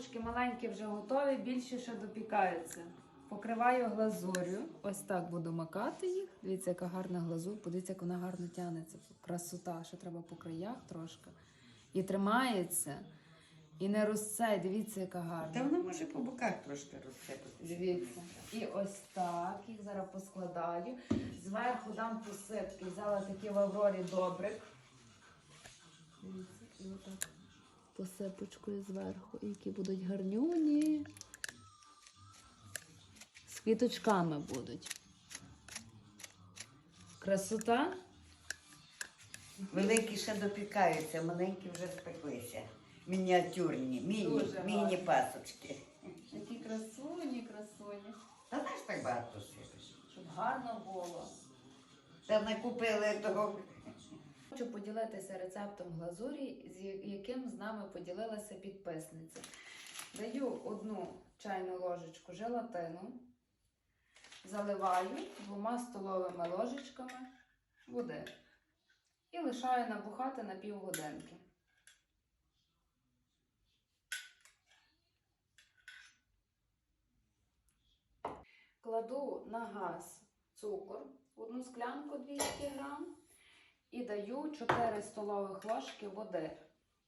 Трошки маленькі вже готові, більше ще допікаються. Покриваю глазур'ю. Ось так буду макати їх. Дивіться, яка гарна глазур. Подивіться, як вона гарно тягнеться. Красота, що треба по краях трошки. І тримається. І не розцей. Дивіться, яка гарна. Та вона може по боках трошки розсипатися. Дивіться. І ось так їх зараз поскладаю. Зверху дам посипки. Взяла такі в Аврорі добрик. Дивіться, і отак посипочкою зверху, які будуть гарнюні. З квіточками будуть. Красота. Великі ще допікаються, маленькі вже спеклися. Мініатюрні, міні, Дуже міні гарно. пасочки. Які красуні, красуні. Та знаєш так багато сипиш. Щоб гарно було. Та не купили того. Хочу поділитися рецептом глазурі, з яким з нами поділилася підписниця. Даю одну чайну ложечку желатину, заливаю двома столовими ложечками води і лишаю набухати на півгодинки. Кладу на газ цукор, одну склянку 200 грам і даю 4 столових ложки води.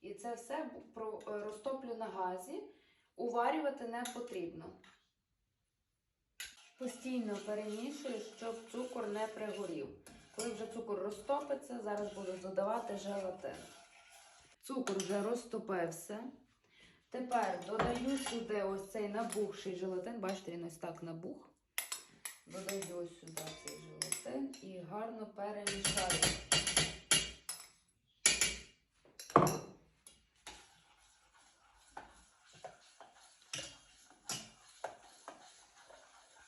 І це все е, розтоплю на газі. Уварювати не потрібно. Постійно перемішую, щоб цукор не пригорів. Коли вже цукор розтопиться, зараз буду додавати желатин. Цукор вже розтопився. Тепер додаю сюди ось цей набухший желатин. Бачите, він ось так набух. Додаю сюди цей желатин і гарно перемішаю.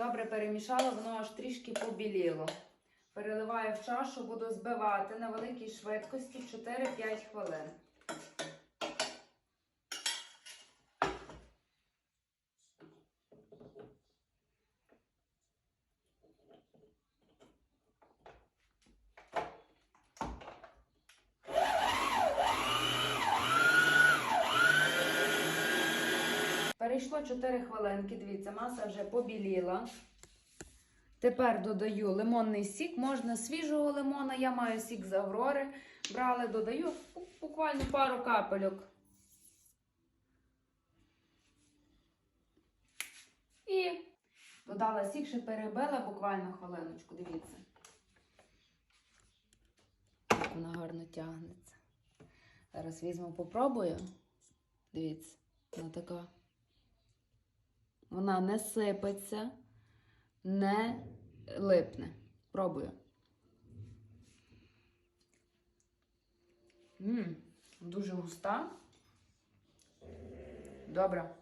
Добре перемішала, воно аж трішки побіліло. Переливаю в чашу, буду збивати на великій швидкості 4-5 хвилин. Перейшло 4 хвилинки, дивіться, маса вже побіліла. Тепер додаю лимонний сік. Можна свіжого лимона, я маю сік з Аврори. Брали, додаю буквально пару капельок. І додала сік, ще перебила буквально хвилиночку. Дивіться. Вона гарно тягнеться. Зараз візьму, попробую. Дивіться, вона така. Вона не сипеться, не липне. Пробую. Мм, дуже густа. Добре.